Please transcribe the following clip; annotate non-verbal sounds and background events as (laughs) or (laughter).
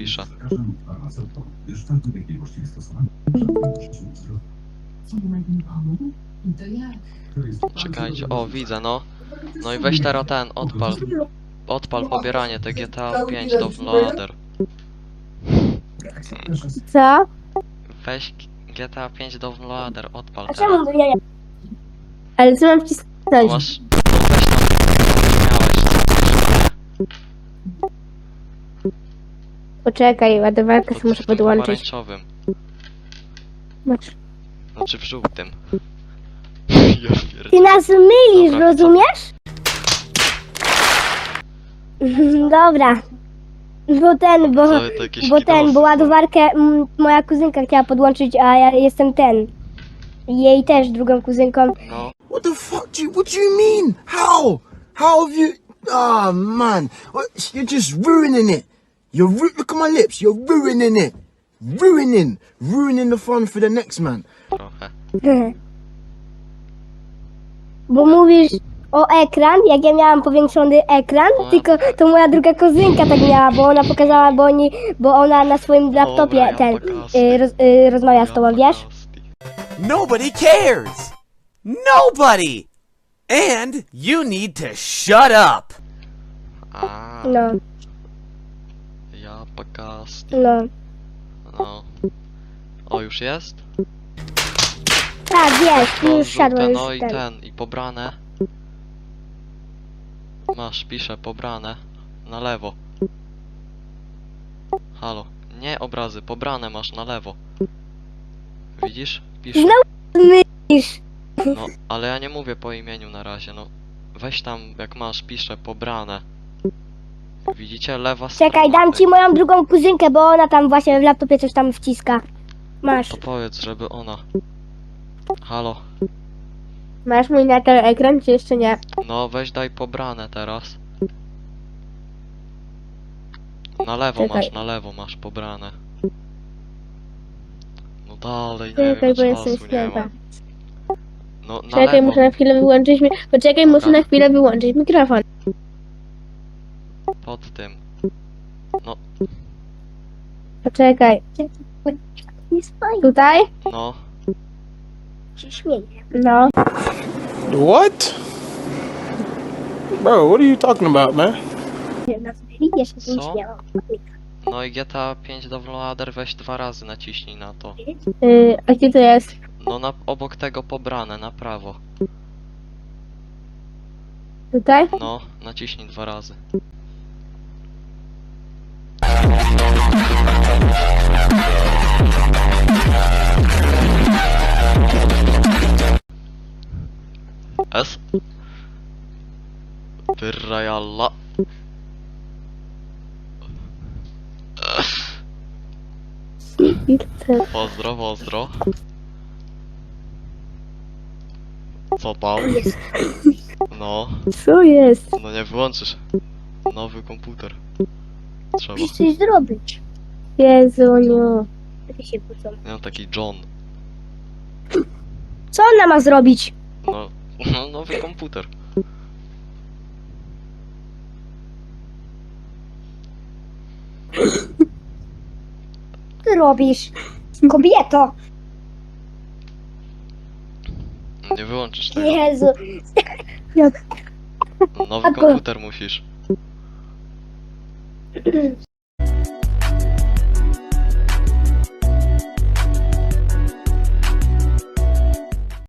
pisze. Czekajcie, o widzę no. No i weź teraz ten, odpal. Odpal pobieranie te GTA 5 do Loader. Co? Weź GTA 5 do Loader, odpal A teraz. czemu to ja? Ale co mam wcisnąć? Masz, no weź tam, miałeś Poczekaj, ładowarkę sobie muszę w podłączyć. pomarańczowym, Masz. znaczy w żółtym. (laughs) Ja pierd- Ty nas mylisz, Dobra, rozumiesz? (laughs) Dobra. Bo ten, bo, Co, to jakieś bo ten, kidosy bo są. ładowarkę mm, moja kuzynka chciała podłączyć, a ja jestem ten. Jej też drugą kuzynką. No, What the fuck do you, what do you mean? How? How have you, oh man, What- you're just ruining it. You're, ru- look at my lips, you're ruining it. Ruining, ruining the fun for the next man. trochę. (laughs) Bo mówisz o ekran, jak ja miałam powiększony ekran, No. tylko to moja druga kuzynka tak miała, bo ona pokazała, bo oni, bo ona na swoim laptopie Dobra, ja ten y, roz, y, rozmawia z tobą, wiesz? Nobody cares! Nobody! And you need to shut up! A, No, pakas. no. No. O, już jest? Tak, jest, To już już no i ten. i pobrane. Masz, piszę, pobrane. Na lewo. Halo. Nie obrazy, pobrane masz na lewo. Widzisz? Piszę. Mylisz. No, ale ja nie mówię po imieniu na razie, no. Weź tam, jak masz, piszę, pobrane. Widzicie? Lewa strona. Czekaj, dam ci moją drugą kuzynkę, bo ona tam właśnie w laptopie coś tam wciska. Masz. To powiedz, żeby ona. Halo. Masz mój na ten ekran, czy jeszcze nie? No, weź daj pobrane teraz. Na lewo Czekaj. masz, na lewo masz pobrane. No dalej, nie Czekaj, bo wiem, jestem czasu nie ślepa. mam. No, na Czekaj, lewo. muszę na chwilę wyłączyć mi... Poczekaj, muszę na chwilę wyłączyć mikrofon. Pod tym. Poczekaj. Tutaj? No, No. What? Bro, what are you talking about, man? Co? no i GTA 5 downloader weź dwa razy naciśnij na to. Yy, a gdzie to jest? No na, obok tego pobrane, na prawo. Tutaj? No, naciśnij dwa razy. Tyrra jalla. Pozdro, pozdro. Co tam? No, Co jest? no nie wyłączysz. Nowy komputer. Trzeba. coś zrobić. Jezu, no. Nie mam taki John. Co ona ma zrobić? No, (laughs) no nowy komputer. Ty robisz? Kobieto! Nie wyłączysz tego. Jezu. Nowy A ko- komputer musisz.